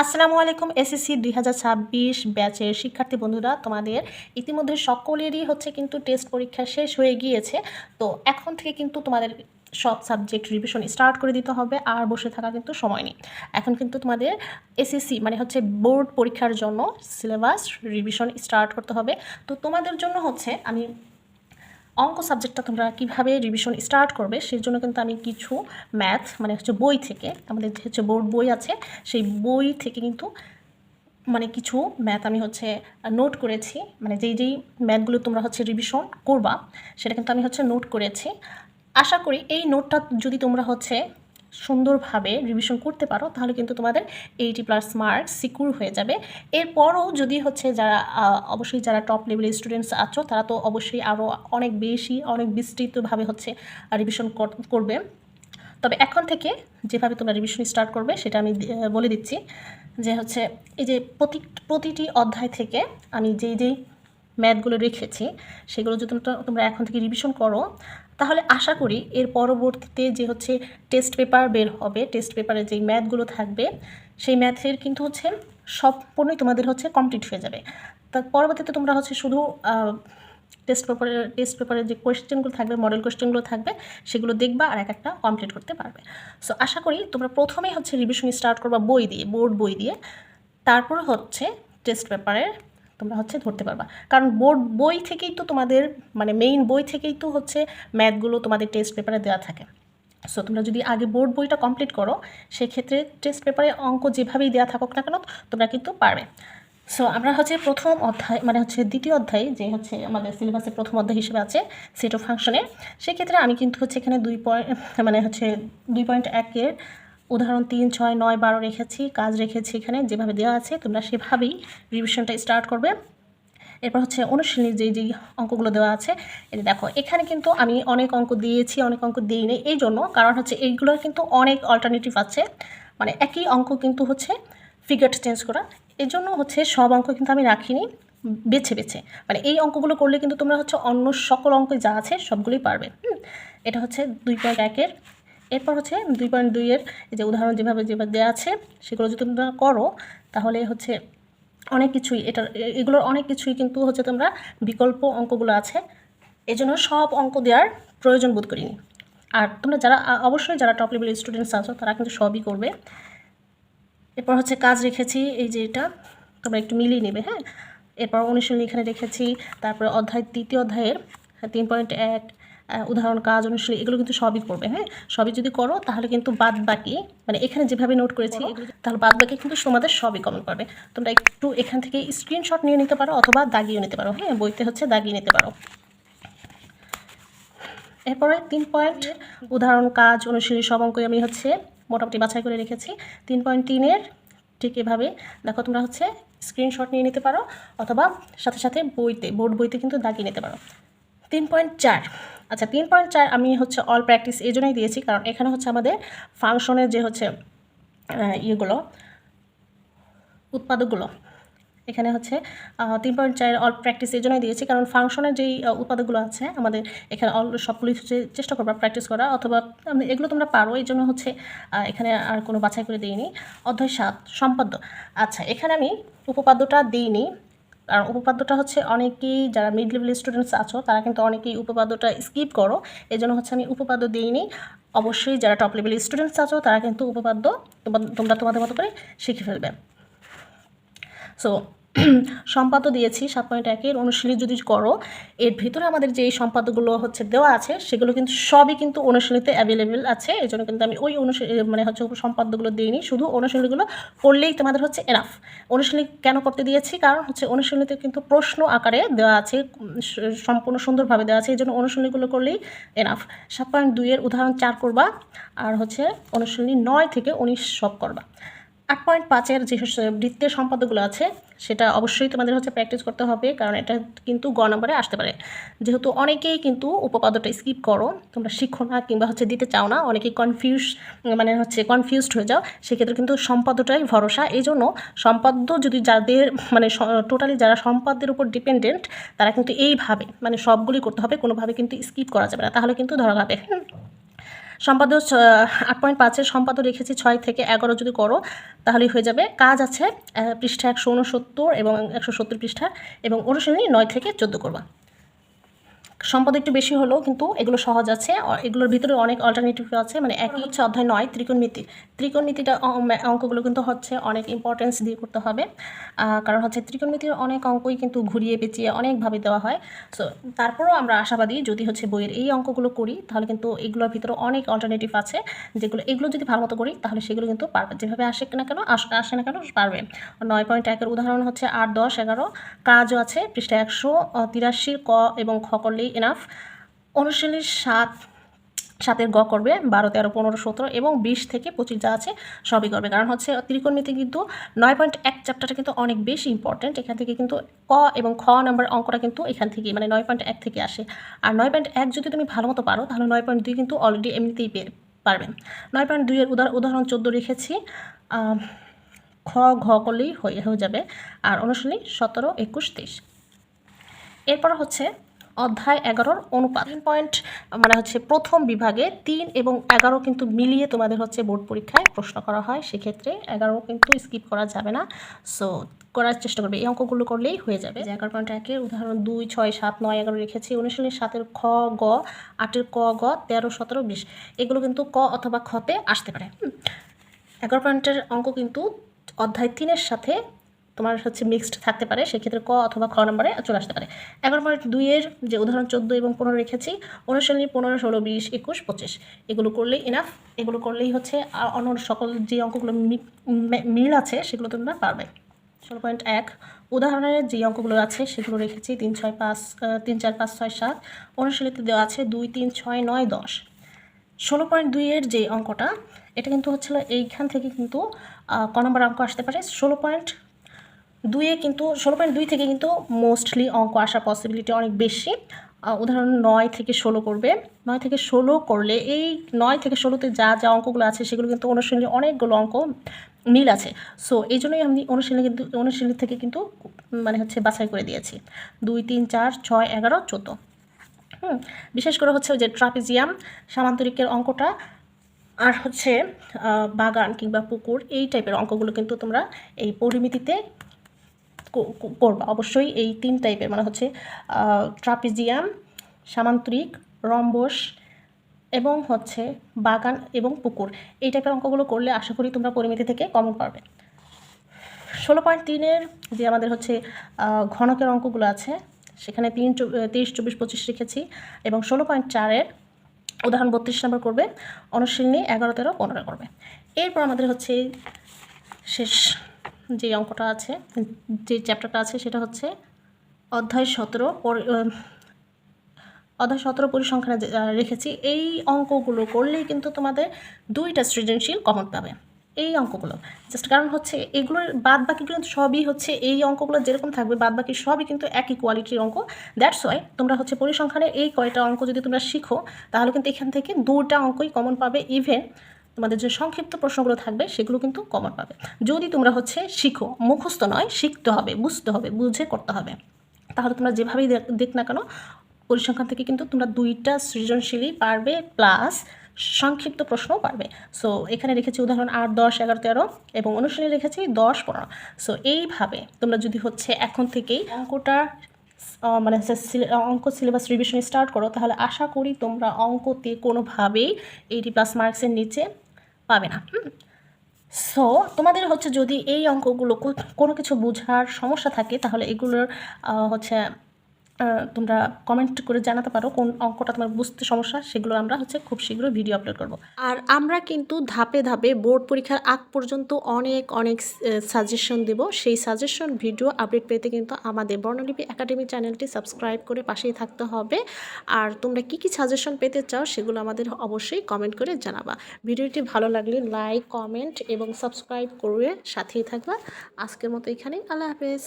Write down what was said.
আসসালামু আলাইকুম, এসএসসি দুই হাজার ছাব্বিশ ব্যাচের শিক্ষার্থী বন্ধুরা, তোমাদের ইতিমধ্যে সকলেরই হচ্ছে কিন্তু টেস্ট পরীক্ষা শেষ হয়ে গিয়েছে। তো এখন থেকে কিন্তু তোমাদের সব সাবজেক্ট রিভিশন স্টার্ট করে দিতে হবে, আর বসে থাকা কিন্তু সময় নেই। এখন কিন্তু তোমাদের এসএসসি মানে হচ্ছে বোর্ড পরীক্ষার জন্য সিলেবাস রিভিশন স্টার্ট করতে হবে। তো তোমাদের জন্য হচ্ছে আমি অঙ্ক সাবজেক্টটা তোমরা কীভাবে রিভিশন স্টার্ট করবে, সেই জন্য কিন্তু আমি কিছু ম্যাথ মানে হচ্ছে বই থেকে, আমাদের যে হচ্ছে বোর্ড বই আছে, সেই বই থেকে কিন্তু মানে কিছু ম্যাথ আমি হচ্ছে নোট করেছি। মানে যেই যেই ম্যাথগুলো তোমরা হচ্ছে রিভিশন করবা, সেটা কিন্তু আমি হচ্ছে নোট করেছি। আশা করি এই নোটটা যদি তোমরা হচ্ছে সুন্দরভাবে রিভিশন করতে পারো, তাহলে কিন্তু তোমাদের এইটি প্লাস মার্ক সিকিউর হয়ে যাবে। এরপরও যদি হচ্ছে যারা অবশ্যই যারা টপ লেভেলের স্টুডেন্টস আছো, তারা তো অবশ্যই আরও অনেক বেশি, অনেক বিস্তৃতভাবে হচ্ছে রিভিশন করবে। তবে এখন থেকে যেভাবে তোমরা রিভিশন স্টার্ট করবে, সেটা আমি বলে দিচ্ছি যে হচ্ছে এই যে প্রতি, প্রতিটি অধ্যায় থেকে আমি যেই যেই ম্যাথগুলো রেখেছি, সেগুলো যদি তোমরা এখন থেকে রিভিশন করো তাহলে আশা করি এর পরবর্তীতে যে হচ্ছে টেস্ট পেপার বের হবে টেস্ট পেপারে যেই ম্যাথগুলো থাকবে, সেই ম্যাথের কিন্তু হচ্ছে সম্পূর্ণই তোমাদের হচ্ছে কমপ্লিট হয়ে যাবে। তার পরবর্তীতে তোমরা হচ্ছে শুধু টেস্ট পেপারে টেস্ট পেপারের যে কোয়েশ্চেনগুলো থাকবে মডেল কোয়েশ্চেনগুলো থাকবে, সেগুলো দেখবা আর এক একটা কমপ্লিট করতে পারবে। সো আশা করি তোমরা প্রথমেই হচ্ছে রিভিশন স্টার্ট করবা বই দিয়ে বোর্ড বই দিয়ে, তারপর হচ্ছে টেস্ট পেপারে তোমরা হচ্ছে ধরতে পারবা। কারণ বোর্ড বই থেকেই তো তোমাদের মানে মেইন বই থেকেই তো হচ্ছে ম্যাথগুলো তোমাদের টেস্ট পেপারে দেওয়া থাকে। সো তোমরা যদি আগে বোর্ড বইটা কমপ্লিট করো, সেক্ষেত্রে টেস্ট পেপারে অঙ্ক যেভাবেই দেওয়া থাকুক না কেন, তোমরা কিন্তু পারবে। সো আমরা হচ্ছে প্রথম অধ্যায় মানে হচ্ছে দ্বিতীয় অধ্যায়, যে হচ্ছে আমাদের সিলেবাসের প্রথম অধ্যায় হিসেবে আছে সেট অফ ফাংশনের সেক্ষেত্রে আমি কিন্তু হচ্ছে এখানে দুই পয়েন্ট মানে হচ্ছে দুই পয়েন্ট একের উদাহরণ তিন, ছয়, নয়, বারো রেখেছি, কাজ রেখেছি এখানে, যেভাবে দেওয়া আছে, তোমরা সেভাবেই রিভিশনটা স্টার্ট করবে। এরপর হচ্ছে অনুশীলনীর যেই যেই অঙ্কগুলো দেওয়া আছে এটা দেখো, এখানে কিন্তু আমি অনেক অঙ্ক দিয়েছি, অনেক অঙ্ক দিইনি, এই জন্য কারণ হচ্ছে এইগুলোর কিন্তু অনেক অল্টারনেটিভ আছে। মানে একই অঙ্ক কিন্তু হচ্ছে ফিগার চেঞ্জ করা। এই জন্য হচ্ছে সব অঙ্ক কিন্তু আমি রাখিনি, বেছে বেছে। মানে এই অঙ্কগুলো করলে কিন্তু তোমরা হচ্ছে অন্য সকল অঙ্ক যা আছে সবগুলোই পারবে। এটা হচ্ছে দুই পয়েন্ট একের এরপর হচ্ছে দুই পয়েন্ট দুইয়ের যে উদাহরণ যেভাবে যেভাবে দেওয়া আছে, সেগুলো যদি তোমরা করো, তাহলে হচ্ছে অনেক কিছুই এটা এ- এগুলোর অনেক কিছুই কিন্তু হচ্ছে তোমরা বিকল্প অঙ্কগুলো আছে। এই জন্য সব অঙ্ক দেওয়ার প্রয়োজন বোধ করিনি। আর তোমরা যারা অবশ্যই যারা টপ লেভেল স্টুডেন্টস আছো, তারা কিন্তু সবই করবে। এরপর হচ্ছে কাজ রেখেছি, এই যে এটা, তোমরা একটু মিলিয়ে নেবে হ্যাঁ? এরপর অনুশীলনী এখানে রেখেছি, তারপরে অধ্যায়, তৃতীয় অধ্যায়ের তিন পয়েন্ট এক উদাহরণ কাজ অনুশীলনী এগুলো কিন্তু সবই করবে হ্যাঁ? সবই যদি করো তাহলে কিন্তু বাদ বাকি মানে এখানে যেভাবে নোট করেছি তাহলে বাদ বাকি কিন্তু তোমাদের সবই কমন পাবে তোমরা একটু এখান থেকে স্ক্রিনশট নিয়ে নিতে পারো অথবা দাগিয়ে নিতে পারো হ্যাঁ? বইতে হচ্ছে দাগিয়ে নিতে পারো। এরপরে তিন পয়েন্ট উদাহরণ কাজ অনুশীলনী সব অঙ্কই আমি হচ্ছে মোটামুটি বাছাই করে রেখেছি। তিন পয়েন্ট তিনের ঠিক এভাবে দেখো তোমরা হচ্ছে স্ক্রিনশট নিয়ে নিতে পারো অথবা সাথে সাথে বইতে বোর্ড বইতে কিন্তু দাগিয়ে নিতে পারো। তিন পয়েন্ট চার। আচ্ছা তিন পয়েন্ট চার আমি হচ্ছে অল প্র্যাকটিস এই জন্যই দিয়েছি, কারণ এখানে হচ্ছে আমাদের ফাংশনের যে হচ্ছে ইয়েগুলো, উৎপাদকগুলো, এখানে হচ্ছে তিন পয়েন্ট চার অল প্র্যাকটিস এই জন্যই দিয়েছি, কারণ ফাংশনের যেই উৎপাদকগুলো আছে, আমাদের এখানে অল সবগুলোই হচ্ছে চেষ্টা করবা প্র্যাকটিস করা, অথবা এগুলো তোমরা পারো, এই জন্য হচ্ছে এখানে আর কোনো বাছাই করে দিইনি। অধ্যায় সাত, সম্পাদ্য। আচ্ছা এখানে আমি উপপাদ্যটা দিইনি। কারণ উপপাদ্যটা হচ্ছে অনেকেই যারা মিড লেভেল স্টুডেন্টস আছো, তারা কিন্তু অনেকেই উপপাদ্যটা স্কিপ করো। এই জন্য হচ্ছে আমি উপপাদ্য দিইনি। অবশ্যই যারা টপ লেভেল স্টুডেন্টস আছো, তারা কিন্তু উপপাদ্য তোমা- তোমরা তোমাদের মতো করে শিখে ফেলবে। সো সম্পাদ্য দিয়েছি, সাত পয়েন্ট একের অনুশীলনী যদি করো, এর ভিতরে আমাদের যে এই সম্পাদ্যগুলো হচ্ছে দেওয়া আছে, সেগুলো কিন্তু সবই কিন্তু অনুশীলনীতে অ্যাভেলেবেল আছে। এই জন্য কিন্তু আমি ওই অনুশীলনী মানে হচ্ছে সম্পাদ্যগুলো দিইনি, শুধু অনুশীলনীগুলো করলেই তোমাদের হচ্ছে এনাফ অনুশীলনী কেন করতে দিয়েছি? কারণ হচ্ছে অনুশীলনীতে কিন্তু প্রশ্ন আকারে দেওয়া আছে সম্পূর্ণ সুন্দরভাবে দেওয়া আছে এই জন্য অনুশীলনীগুলো করলেই এনাফ সাত পয়েন্ট দুইয়ের উদাহরণ চার করবা, আর হচ্ছে অনুশীলনী নয় থেকে উনিশ সব করবা। আট পয়েন্ট পাঁচের যে বৃত্তের সম্পাদকগুলো আছে, সেটা অবশ্যই তোমাদের হচ্ছে প্র্যাকটিস করতে হবে, কারণ এটা কিন্তু গ নম্বরে আসতে পারে। যেহেতু অনেকেই কিন্তু উপপাদ্যটা স্কিপ করো, তোমরা শিখো না কিংবা হচ্ছে দিতে চাও না অনেকেই কনফিউজ মানে হচ্ছে কনফিউজড হয়ে যাও, সেক্ষেত্রে কিন্তু সম্পাদ্যটাই ভরসা। এই জন্য সম্পাদ্য যদি যাদের মানে টোটালি যারা সম্পাদ্যের উপর ডিপেন্ডেন্ট তারা কিন্তু এইভাবে মানে সবগুলি করতে হবে, কোনোভাবে কিন্তু স্কিপ করা যাবে না। তাহলে কিন্তু ধরা হবে সম্পাদক আট পয়েন্ট পাঁচের সম্পাদক রেখেছি ছয় থেকে এগারো যদি করো, তাহলেই হয়ে যাবে। কাজ আছে পৃষ্ঠা একশো উনসত্তর এবং একশো সত্তর পৃষ্ঠা এবং অনুশীলনী নয় থেকে চোদ্দ করবা। সম্পদ একটু বেশি হলেও কিন্তু এগুলো সহজ আছে। এগুলোর ভিতরে অনেক অল্টারনেটিভ আছে। মানে একই হচ্ছে অধ্যায় নয় ত্রিকোণমিতি ত্রিকোণমিতিটা অঙ্কগুলো কিন্তু হচ্ছে অনেক ইম্পর্টেন্স দিয়ে করতে হবে। কারণ হচ্ছে ত্রিকোণমিতির অনেক অঙ্কই কিন্তু ঘুরিয়ে পেঁচিয়ে অনেকভাবে দেওয়া হয়। সো তারপরেও আমরা আশাবাদী যদি হচ্ছে বইয়ের এই অঙ্কগুলো করি, তাহলে কিন্তু এগুলোর ভিতরে অনেক অল্টারনেটিভ আছে। যেগুলো, এগুলো যদি ভালো মতো করি, তাহলে সেগুলো কিন্তু পারবে যেভাবে আসে না কেন, আস- আসে না কেন, পারবে। নয় পয়েন্ট একের উদাহরণ হচ্ছে আট, দশ, এগারো। কাজও আছে, পৃষ্ঠা একশো তিরাশির ক এবং খ করলেই এনাফ উনচল্লিশ সাত, সাতের গ করবে, বারো, তেরো, পনেরো, সতেরো এবং বিশ থেকে পঁচিশ যা আছে সবই করবে। কারণ হচ্ছে ত্রিকোণমিতি কিন্তু নয় পয়েন্ট এক চ্যাপ্টারটা কিন্তু অনেক বেশি ইম্পর্টেন্ট এখান থেকে কিন্তু ক এবং খ নাম্বার অঙ্কটা কিন্তু এখান থেকে মানে নয় পয়েন্ট এক থেকে আসে। আর নয় পয়েন্ট এক যদি তুমি ভালো মতো পারো, তাহলে নয় পয়েন্ট দুই কিন্তু অলরেডি এমনিতেই পেয়ে পারবে নয় পয়েন্ট দুইয়ের উদাহরণ উদাহরণ চোদ্দ রেখেছি। খ, ঘ করলেই হয়ে হয়ে যাবে। আর অনুশীলনী সতেরো, একুশ, তেইশ। এরপর হচ্ছে অধ্যায় এগারোর অনুপাত। পয়েন্ট মানে হচ্ছে প্রথম বিভাগে তিন এবং এগারো কিন্তু মিলিয়ে তোমাদের হচ্ছে বোর্ড পরীক্ষায় প্রশ্ন করা হয়। সেক্ষেত্রে এগারো কিন্তু স্কিপ করা যাবে না। সো করার চেষ্টা করবে। এই অঙ্কগুলো করলেই হয়ে যাবে। এগারো পয়েন্ট একের উদাহরণ দুই, ছয়, সাত, নয়, এগারো রেখেছি। অনুশীলনী সাতের খ, গ, আটের ক, গ, তেরো, সতেরো, বিশ। এগুলো কিন্তু ক অথবা খতে আসতে পারে। এগারো পয়েন্টের অঙ্ক কিন্তু অধ্যায় তিনের সাথে তোমার হচ্ছে মিক্সড থাকতে পারে, সেক্ষেত্রে ক অথবা খ নম্বরে চলে আসতে পারে। এগারো পয়েন্ট দুইয়ের যে উদাহরণ চোদ্দ এবং পনেরো রেখেছি, অনুশীলনী পনেরো, ষোলো, বিশ, একুশ, পঁচিশ। এগুলো করলেই এনাফ এগুলো করলেই হচ্ছে আর অন্য সকল যে অঙ্কগুলো মিল আছে, সেগুলো তোমরা পারবে। ষোলো পয়েন্ট এক, উদাহরণের যে অঙ্কগুলো আছে, সেগুলো রেখেছি, তিন, ছয়, পাঁচ তিন, চার, পাঁচ, ছয়, সাত। অনুশীলিতে দেওয়া আছে দুই, তিন, ছয়, নয়, দশ। ষোলো পয়েন্ট দুইয়ের যে অঙ্কটা, এটা কিন্তু হচ্ছিল এইখান থেকে কিন্তু ক নম্বর অঙ্ক আসতে পারে। ষোলো পয়েন্ট দুইয়ে কিন্তু, ষোলো পয়েন্ট দুই থেকে কিন্তু মোস্টলি অঙ্ক আসার পসিবিলিটি অনেক বেশি। উদাহরণ নয় থেকে ষোলো করবে। নয় থেকে ষোলো করলে এই নয় থেকে ষোলোতে যা যা অঙ্কগুলো আছে সেগুলো কিন্তু অনুশীলনী অনেকগুলো অঙ্ক মিল আছে। সো এই জন্যই আমি অনুশীলনী কিন্তু, অনুশীলনী থেকে কিন্তু মানে হচ্ছে বাছাই করে দিয়েছি। দুই, তিন, চার, ছয়, এগারো, চোদ্দ। হুম, বিশেষ করে হচ্ছে যে ট্রাপিজিয়াম, সামান্তরিকের অঙ্কটা আর হচ্ছে বাগান কিংবা পুকুর, এই টাইপের অঙ্কগুলো কিন্তু তোমরা এই পরিমিতিতে করবা। অবশ্যই এই তিন টাইপের মানে হচ্ছে ট্রাপিজিয়াম, সামান্তরিক, রম্বস এবং হচ্ছে বাগান এবং পুকুর। এই টাইপের অঙ্কগুলো করলে আশা করি তোমরা পরিমিতি থেকে কমন পারবে। ষোলো পয়েন্ট তিনের যে আমাদের হচ্ছে ঘনকের অঙ্কগুলো আছে, সেখানে তিন তেইশ, চব্বিশ, পঁচিশ রেখেছি এবং ষোলো পয়েন্ট চারের উদাহরণ বত্রিশ নম্বর করবে, অনুশীলনী এগারো, তেরো, পনেরো করবে। এরপর আমাদের হচ্ছে শেষ। যে অঙ্কটা আছে, যে চ্যাপ্টারটা আছে সেটা হচ্ছে অধ্যায় সতেরো অধ্যায় সতেরো পরিসংখ্যানে রেখেছি। এই অঙ্কগুলো করলেই কিন্তু তোমাদের দুইটা সৃজনশীল কমন পাবে। এই অঙ্কগুলো। জাস্ট কারণ হচ্ছে এগুলোর বাদ কিন্তু সবই হচ্ছে এই অঙ্কগুলো যেরকম থাকবে বাদ বাকি সবই কিন্তু একই কোয়ালিটির অঙ্ক। দ্যাটস ওয়াই তোমরা হচ্ছে পরিসংখ্যানে এই কয়টা অঙ্ক যদি তোমরা শিখো, তাহলে কিন্তু এখান থেকে দুটা অঙ্কই কমন পাবে ইভেন তোমাদের যে সংক্ষিপ্ত প্রশ্নগুলো থাকবে, সেগুলো কিন্তু কমন পাবে। যদি তোমরা হচ্ছে শিখো, মুখস্থ নয়, শিখতে হবে, বুঝতে হবে, বুঝে করতে হবে। তাহলে তোমরা যেভাবেই দেখ- না কেন, পরিসংখ্যান থেকে কিন্তু তোমরা দুইটা সৃজনশীলই পারবে প্লাস সংক্ষিপ্ত প্রশ্নও পারবে। সো এখানে রেখেছি উদাহরণ আট, দশ, এগারো, তেরো এবং অনুশীলনে রেখেছি দশ, পনেরো। সো এইভাবে তোমরা যদি হচ্ছে এখন থেকেই অঙ্কটা মানে অঙ্ক সিলেবাস রিভিশন স্টার্ট করো, তাহলে আশা করি তোমরা অঙ্কতে কোনোভাবেই এইটি প্লাস মার্কসের নিচে পাবে না। সো তোমাদের হচ্ছে যদি এই অঙ্কগুলো কোনো কিছু বোঝার সমস্যা থাকে, তাহলে এগুলোর হচ্ছে তোমরা কমেন্ট করে জানাতে পারো কোন অঙ্কটা তোমার বুঝতে সমস্যা, সেগুলো আমরা হচ্ছে খুব শীঘ্রই ভিডিও আপলোড করব। আর আমরা কিন্তু ধাপে ধাপে বোর্ড পরীক্ষার আগ পর্যন্ত অনেক অনেক সাজেশন দেব। সেই সাজেশন ভিডিও আপডেট পেতে কিন্তু আমাদের বর্ণলিপি একাডেমি চ্যানেলটি সাবস্ক্রাইব করে পাশেই থাকতে হবে। আর তোমরা কি কি সাজেশন পেতে চাও, সেগুলো আমাদের অবশ্যই কমেন্ট করে জানাবা। ভিডিওটি ভালো লাগলে লাইক কমেন্ট এবং সাবস্ক্রাইব করে সাথেই থাকবা। আজকের মতো এখানেই, আল্লাহ হাফেজ।